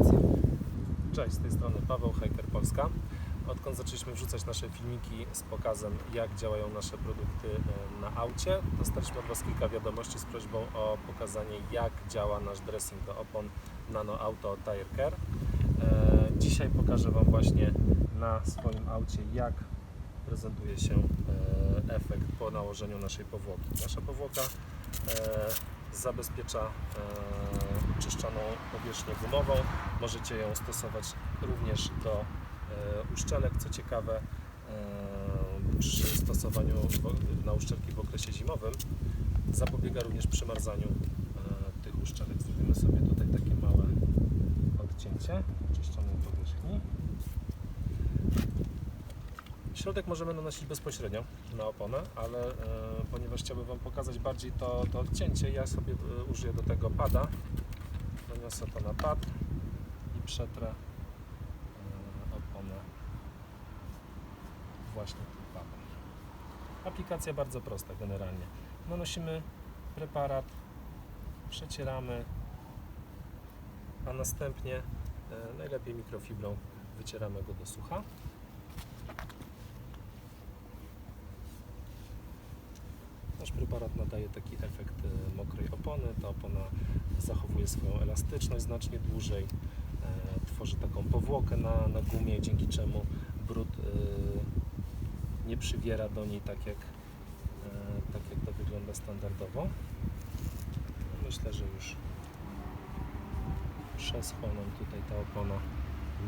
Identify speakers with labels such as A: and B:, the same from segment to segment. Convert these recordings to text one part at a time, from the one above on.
A: akcja.
B: Cześć, z tej strony Paweł, Haker Polska. Odkąd zaczęliśmy wrzucać nasze filmiki z pokazem, jak działają nasze produkty e, na aucie, dostaliśmy od Was kilka wiadomości z prośbą o pokazanie, jak działa nasz dressing do opon Nano Auto Tire Care. E, Dzisiaj pokażę Wam właśnie na swoim aucie, jak prezentuje się e, efekt po nałożeniu naszej powłoki. Nasza powłoka zabezpiecza e, czyszczoną powierzchnię gumową. Możecie ją stosować również do e, uszczelek. Co ciekawe, e, przy stosowaniu na uszczelki w okresie zimowym zapobiega również przymarzaniu e, tych uszczelek. Zrobimy sobie tutaj takie małe odcięcie czyszczonej powierzchni. Środek możemy nanosić bezpośrednio na oponę, ale e, ponieważ chciałbym Wam pokazać bardziej to, to odcięcie, ja sobie e, użyję do tego pada. Naniosę to na pad i przetrę e, oponę właśnie tym padem. Aplikacja bardzo prosta generalnie. Nanosimy preparat, przecieramy, a następnie e, najlepiej mikrofibrą wycieramy go do sucha. Nasz preparat nadaje taki efekt e, mokrej opony. Ta opona zachowuje swoją elastyczność znacznie dłużej, e, tworzy taką powłokę na, na gumie, dzięki czemu brud e, nie przywiera do niej tak jak, tak jak to wygląda standardowo. Myślę, że już przeschła tutaj ta opona.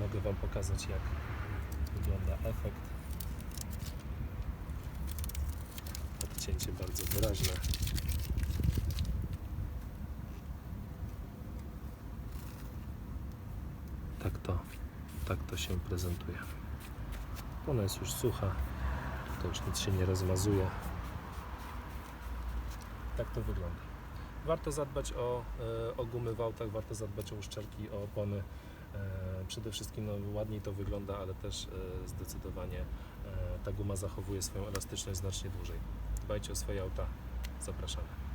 B: Mogę Wam pokazać jak wygląda efekt. Odcięcie bardzo wyraźne. Tak to, tak to się prezentuje. Ona jest już sucha, to już nic się nie rozmazuje. Tak to wygląda. Warto zadbać o, e, o gumy w autach, warto zadbać o uszczelki, o opony. E, Przede wszystkim no, ładniej to wygląda, ale też e, zdecydowanie ta guma zachowuje swoją elastyczność znacznie dłużej. Dbajcie o swoje auta. Zapraszamy.